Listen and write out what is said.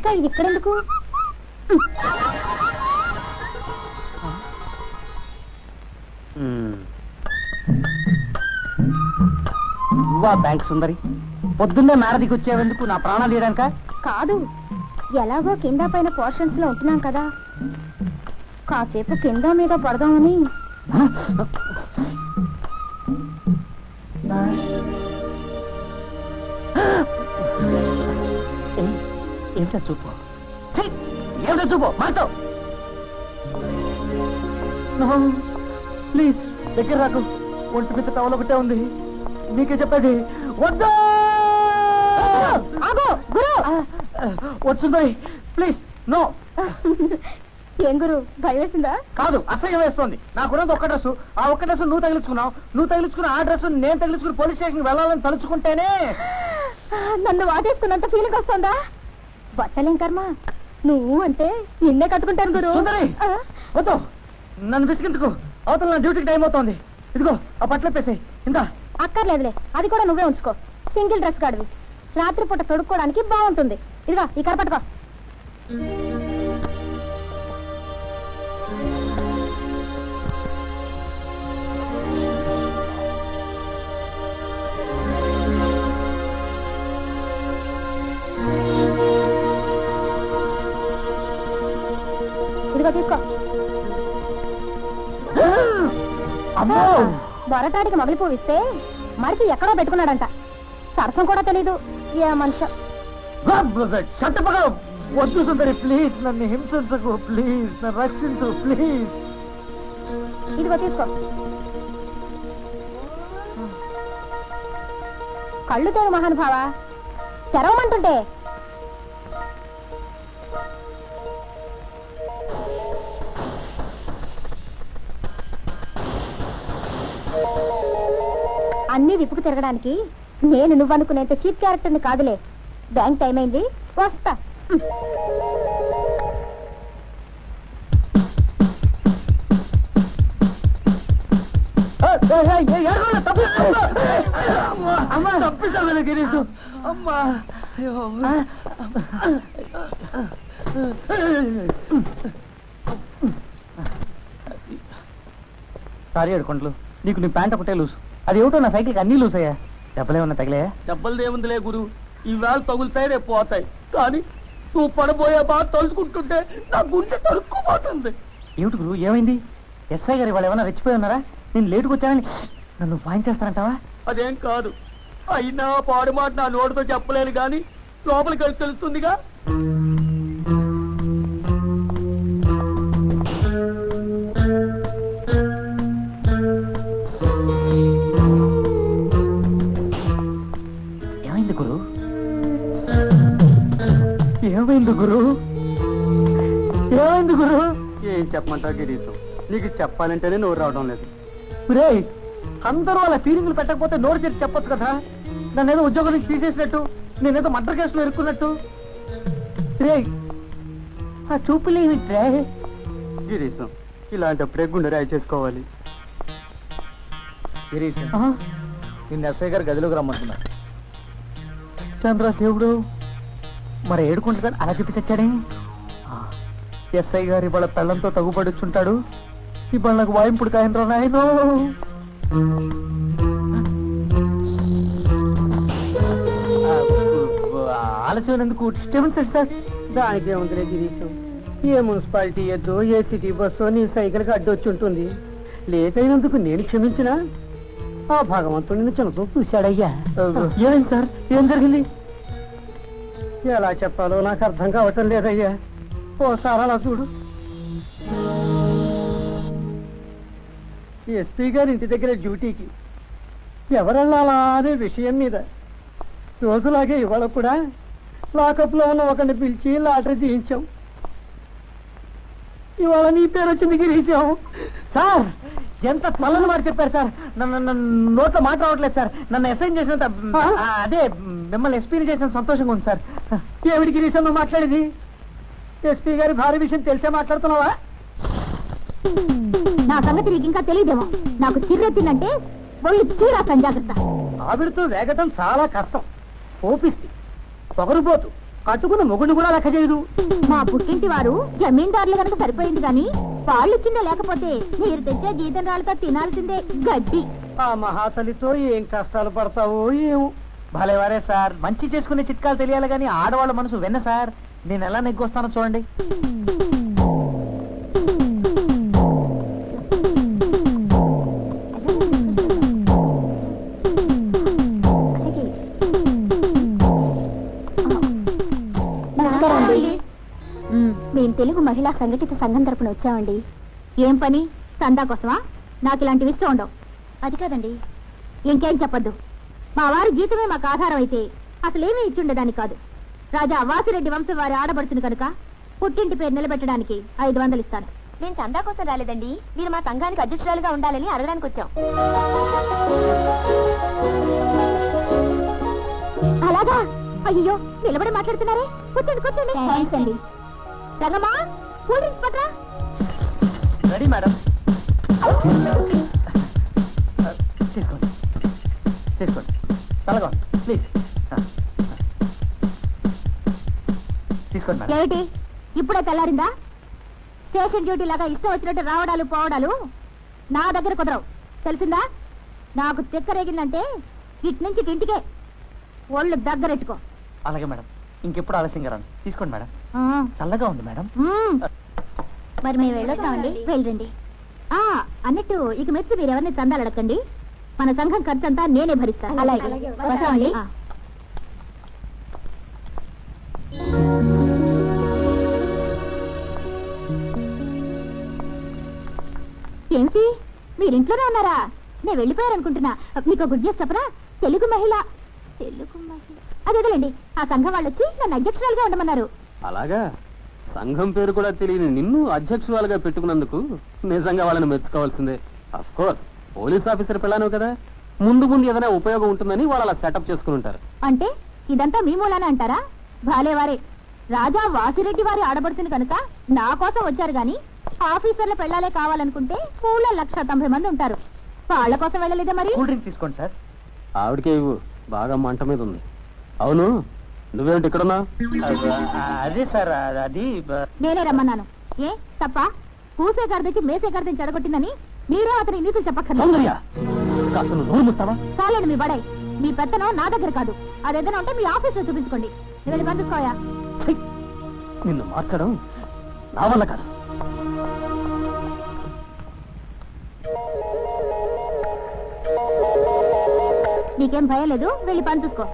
ఇంకా ఇది ఇక్కడెందుకు? నువ్వా బ్యాంక్ సుందరి. పొద్దున్నే మేడదికి వచ్చేందుకు నా ప్రాణాలు తీయడానిక? కాదు. ఎలాగో కింద పైన పోర్షన్స్లో ఉంటున్నాం కదా. కాసేపు కింద మీద పడదామని. ఏమిటా చూపు! ఏమిటా చూపు మార్చో ప్లీజ్ దగ్గర రాకు. ఒంటి మీద టవల్ ఒకటే ఉంది. నీకే చెప్పేది వద్దా! ఆగో గురు! వచ్చింది ప్లీజ్ నో. ఏం గురు భయం వేసిందా? కాదు అసహ్యం వేస్తోంది. నాకున్నది ఒక్క డ్రెస్ ఆ ఒక్క డ్రెస్ నువ్వు తగిలించుకున్నావు. నువ్వు తగిలించుకున్న ఆ డ్రెస్ నేను తగిలించుకుని పోలీస్ స్టేషన్ వెళ్ళాలని తలుచుకుంటేనే. నన్ను వాటేసుకున్నంత ఫీలింగ్ వస్తుందా? బట్టలేం కర్మ. నువ్వు అంటే నిన్నే కట్టుకుంటాను గురు. వద్దు. నన్ను విసిగించుకో అవతల నా డ్యూటీకి టైం అవుతోంది. ఇదిగో ఆ బట్టలు పేసాయి ఇందా అక్కర్లేదులే. అది కూడా నువ్వే ఉంచుకో. సింగిల్ డ్రెస్ కాడివి రాత్రిపూట తొడుక్కోవడానికి బాగుంటుంది. ఇదిగో ఈ కర ఇదిగో తీసుకో. అమ్మో! బొరటాడికి మగిలి పువ్విస్తే మరికి ఎక్కడో పెట్టుకున్నాడంట. సరసం కూడా తెలీదు. ఏ మనిషి? చట్టపగ వద్దు సుందరి ప్లీజ్ నన్ను హింసించకు ప్లీజ్ నన్ను రక్షించు ప్లీజ్. ఇదిగో తీసుకో. కళ్ళు తెరు మహానుభావ తెరవమంటుంటే అన్ని విప్పుకు తిరగడానికి నేను నువ్వనుకునేంత చీప్ క్యారెక్టర్ని కాదులే. బ్యాంక్ టైం అయింది. వస్తా. అమ్మా తప్పిస్తాను గిరీషు అమ్మా. సారీ అడుకుంటలు నీకు నీ ప్యాంట్ ఒకటే లూసు అది ఏమిటో నా సైకిల్కి అన్నీ లూస్ అయ్యా దెబ్బలేమన్నా తగిలే దెబ్బలు దేవుందిలే గురు. ఈవేళ తగులుతాయి రేపు పోతాయి. కానీ నువ్వు పడబోయే బాధ తలుచుకుంటుంటే నా గుండె తరుక్కుపోతుంది ఏమిటి గురు ఏమైంది? ఎస్ఐ గారు వాళ్ళు ఏమైనా రెచ్చిపోయి ఉన్నారా? నేను లేటుకు వచ్చానని నన్ను ఫైన్ చేస్తానంటావా అదేం కాదు. అయినా పాడు మాట నా నోటితో చెప్పలేను కానీ లోపలికి వెళ్ళి తెలుస్తుందిగా. ఏమైంది గురు? ఏమైంది గురు? ఏం చెప్పమంటావు గిరీశం? నీకు చెప్పాలంటేనే నోరు రావడం లేదు. రే అందరూ అలా ఫీలింగ్లు పెట్టకపోతే నోరు చేసి చెప్పొచ్చు కదా? నన్ను ఏదో ఉద్యోగం నుంచి తీసేసినట్టు నేనేదో మర్డర్ కేసులో ఇరుక్కున్నట్టు. రే ఆ చూపులేమి రే గిరీశం ఇలాంటప్పుడే గుండె రాయి చేసుకోవాలి. నిన్న ఎస్ఐ గారు గదిలోకి రమ్మంటున్నా చంద్ర దేవుడు మరి ఏడుకుంటున్నాడు అలా చెప్పి తెచ్చాడే ఎస్ఐ గారు ఇవాళ పెళ్ళంతో తగుపడుచుంటాడు ఇవాళ నాకు వాయింపుడు కాయనరా నాయనో. ఆలస్యం ఎందుకు? సెట్ సార్ దానికే ఉందిలే గిరీశం. ఏ మున్సిపాలిటీ ఎద్దో ఏ సిటీ బస్సో నీ సైకిల్కి అడ్డొచ్చి ఉంటుంది లేట్ అయినందుకు నేను క్షమించినా? ఆ భగవంతుడు నిన్ను చిన్నతో చూశాడయ్యా. ఏమైంది సార్? ఏం జరిగింది? ఎలా చెప్పాలో నాకు అర్థం కావటం లేదయ్యా. ఓసారి అలా చూడు. ఎస్పీ గారి ఇంటి దగ్గర డ్యూటీకి ఎవరెళ్ళాలా అనే విషయం మీద రోజులాగే ఇవాళ కూడా లాకప్లో ఉన్న ఒకరిని పిలిచి లాటరీ తీయించాం. ఇవాళ నీ పేరు వచ్చింది గిరీశాం సార్ ఎంత తలని మాట చెప్పారు సార్. నన్ను నన్ను నోట్లో మాట రావట్లేదు సార్. నన్ను అసైన్ చేసినంత అదే మిమ్మల్ని ఎస్పీని చేసిన సంతోషంగా ఉంది సార్. ఏమిటి గిరీశం నువ్వు మాట్లాడేది? ఎస్పీ గారి భార్య విషయం తెలిసే మాట్లాడుతున్నావా? నా సంగతి నీకు ఇంకా తెలియదేమో. నాకు చిర్రెత్తిందంటే ఒళ్ళు చీరాస్తాను జాగ్రత్త. ఆవిడతో వేగటం చాలా కష్టం. ఓపిస్తి పొగరుపోతు కట్టుకున్న మొగుడు కూడా లెక్క చేయదు. మా పుట్టింటి వారు జమీందారులు కనుక సరిపోయింది కానీ వాళ్ళు ఇచ్చిందే లేకపోతే మీరు తెచ్చే జీతం రాళ్ళతో తినాల్సిందే గడ్డి. ఆ మహాతలితో ఏం కష్టాలు పడతావో ఏమో. భలేవారే సార్. మంచి చేసుకునే చిట్కాలు తెలియాలి కానీ ఆడవాళ్ళ మనసు వెన్న సార్. నేను ఎలా నెగ్గొస్తానో చూడండి. మేము తెలుగు మహిళా సంఘటిత సంఘం తరపున వచ్చామండి. ఏం పని? చందా కోసమా? నాకు ఇలాంటివి ఇష్టం ఉండవు. అది కాదండి. ఇంకేం చెప్పొద్దు. మా వారి జీతమే మాకు ఆధారం అయితే అసలేమీ ఇచ్చుండేదాన్ని కాదు. రాజా వాసిరెడ్డి వంశం వారి ఆడబడుచును కనుక పుట్టింటి పేరు నిలబెట్టడానికి ఐదు వందలు ఇస్తాను. నేను చందా కోసం రాలేదండి. మీరు మా సంఘానికి అధ్యక్షురాలుగా ఉండాలని అడగడానికి వచ్చాం. అలాగా? అయ్యో నిలబడి మాట్లాడుతున్నారే? కూర్చోండి కూర్చోండి. థ్యాంక్స్ అండి రంగమ్మా కూల్ డ్రింక్స్ పట్రా రెడీ మేడం. తలగా ప్లీజ్ తీసుకోండి మేడం. ఏమిటి? ఇప్పుడే తెల్లారిందా? స్టేషన్ డ్యూటీ లాగా ఇష్టం వచ్చినట్టు రావడాలు పోవడాలు నా దగ్గర కుదరవు. తెలిసిందా? నాకు తిక్కరేగిందంటే ఇటు నుంచి ఇటు ఇంటికే. ఒళ్ళు దగ్గరెట్టుకో. అలాగే మేడం. ఇంకెప్పుడు ఆలస్యంగా రాను. తీసుకోండి మేడం. ఆ, చల్లగా ఉంది మేడం. మ్మ్. మరి మేము వెళ్ళొస్తామండి. వెళ్ళండి ఆ అన్నట్టు ఇక మెచ్చి మీరు ఎవరిని చందాలు అడగండి మన సంఘం ఖర్చు అంతా నేనే భరిస్తాను అలాగే. వస్తామండి. ఏంటి? మీరు ఇంట్లోనే ఉన్నారా? నేను వెళ్ళిపోయారనుకుంటున్నా. మీకు గుడ్ న్యూస్ చెప్పరా? తెలుగు మహిళ. తెలుగు మహిళ. అది వదిలేండి. ఆ సంఘం వాళ్ళు వచ్చి నన్ను అధ్యక్షురాలుగా ఉండమన్నారు. అలాగా? సంఘం పేరు కూడా తెలియని నిన్ను అధ్యక్షురాలుగా పెట్టుకున్నందుకు నిజంగా వాళ్ళని మెచ్చుకోవాల్సిందే. అఫ్ కోర్స్ పోలీస్ ఆఫీసర్ పిల్లను కదా? ముందు ముందు ఏదైనా ఉపయోగం ఉంటుందని వాళ్ళు అలా సెటప్ చేసుకుని ఉంటారు. అంటే ఇదంతా మీ మూలాన అంటారా? భాలే వారే. రాజా వాసిరెడ్డి వారి ఆడబడుతుంది కనుక నా కోసం వచ్చారు గాని ఆఫీసర్ల పెళ్ళాలే కావాలనుకుంటే ఊళ్ళో లక్ష తొంభై మంది ఉంటారు. వాళ్ళ కోసం వెళ్ళలేదా మరి? కూల్ డ్రింక్ తీసుకోండి సార్. ఆవిడకే ఇవ్వు. బాగా మంట మీద ఉంది. అవును? నువ్వేమిటి ఇక్కడున్నా? ఆ, అదే సార్ అది నేనే రమ్మన్నాను. ఏ తప్ప? కూసే గర్దించి మేసే గర్దించి చెడగొట్టిందని మీరే అతని నీతులు చెప్పక్కర్లేదు. సౌందర్య కాస్త నువ్వు నోరు మూస్తావా? చాలండి మీ బడాయి మీ పెత్తనం నా దగ్గర కాదు. అదేదైనా ఉంటే మీ ఆఫీస్లో చూపించుకోండి. నువ్వు వెళ్ళి పంచుకోయా! నిన్ను మార్చడం నా వల్ల కాదు. నీకేం భయం లేదు? వెళ్ళి పని చూసుకో